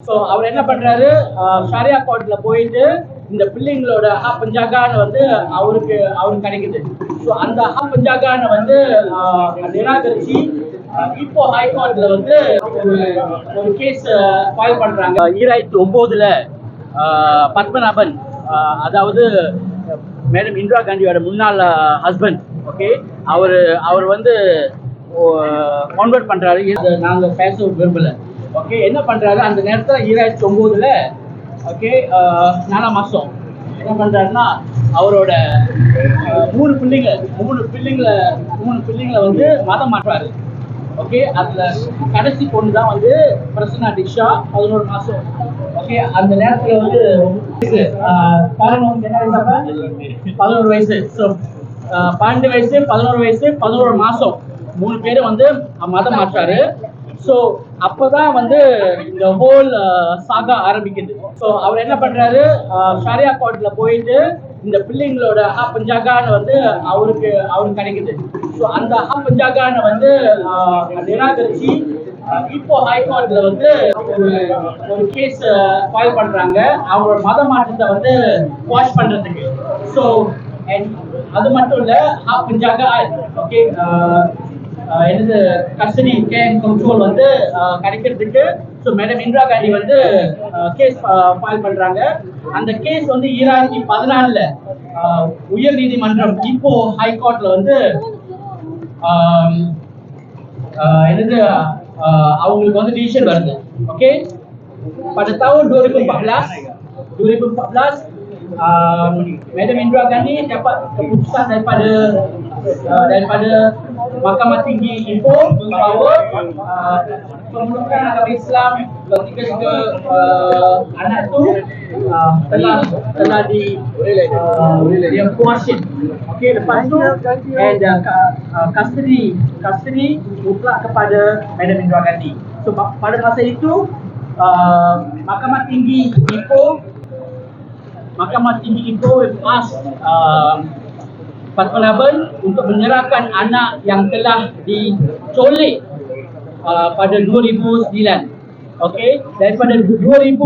So அவர் என்ன பண்றாரு? ஷாரியா கோர்ட்ல போயிட்டு இந்த பிள்ளைங்களோட ஹா பஞ்சாகான்னு வந்து அவருக்கு அவருக்கு கிடைக்குது. ஸோ அந்த ஹா வந்து நிராகரிச்சு இப்போ ஹைகோர்ட்ல வந்து ஒரு கேஸ் ஃபைல் பண்றாங்க. ஈராயிரத்தி ஒன்பதுல ஆஹ், பத்மநாபன் ஆஹ், அதாவது மேடம் இந்திரா காந்தியோட முன்னாள் ஹஸ்பண்ட் ஓகே அவர் அவர் வந்து கான்வெர்ட் பண்றாரு. நாங்கள் நாங்க பேச விரும்பல. ஓகே என்ன பண்றாரு? அந்த நேரத்துல ஈராயிரத்தி ஒன்பதுல ஓகே நாலாம் மாசம். என்ன பண்றாருன்னா அவரோட மூணு பிள்ளைங்க மூணு பிள்ளைங்களை மூணு பிள்ளைங்களை வந்து மதம் மாற்றுறாரு ஓகே அதுல கடைசி பொண்ணு தான் வந்து பிரசனா டிஷா பதினோரு மாசம். ஓகே அந்த நேரத்துல வந்து என்ன பதினோரு வயசு. ஸோ பன்னெண்டு வயசு பதினோரு வயசு பதினோரு மாசம். மூணு பேரும் வந்து மதம் மாற்றாரு ஸோ அப்போதான் வந்து இந்த ஹோல் சாகா uh, ஆரம்பிக்குது. ஸோ அவர் என்ன பண்றாரு? ஷாரியா கோர்ட்ல போயிட்டு இந்த பிள்ளைங்களோட ஹா பஞ்சாகான்னு வந்து அவருக்கு அவருக்கு கிடைக்குது. ஸோ அந்த ஹா பஞ்சாகான்னு வந்து நிராகரிச்சு இப்போ ஹைகோர்ட்ல வந்து ஒரு ஒரு கேஸ் ஃபைல் பண்றாங்க. அவங்களோட மத மாற்றத்தை வந்து வாஷ் பண்றதுக்கு. ஸோ அது மட்டும் இல்ல ஹா பஞ்சாகா ஓகே என்னது கஸ்டடி கேன் கண்ட்ரோல் வந்து ஆஹ், கிடைக்கிறதுக்கு ஸோ மேடம் இந்திரா காந்தி வந்து கேஸ் ஃபைல் பண்றாங்க அந்த கேஸ் வந்து ஈராயிரத்தி பதினாலுல உயர் நீதிமன்றம் இப்போ ஹைகோர்ட்ல வந்து ஆம், ஆஹ், என்னது ஆஹ், அவங்களுக்கு வந்து டிசிஷன் வருது okay pada tahun 2014 2014 um, Madam Indra Gandhi dapat keputusan daripada uh, daripada Mahkamah Tinggi Ipoh bahawa uh, pemelukkan agama Islam ketika juga uh, anak tu uh, telah telah di uh, dia coercion. Okey lepas tu and uh, custody custody mutlak kepada Madam Indra Gandhi. So pa- pada masa itu uh, Mahkamah Tinggi Ipoh Mahkamah Tinggi Ipoh ask uh, Patmanaban untuk menyerahkan anak yang telah dicolik uh, pada 2009. Okey, daripada 2000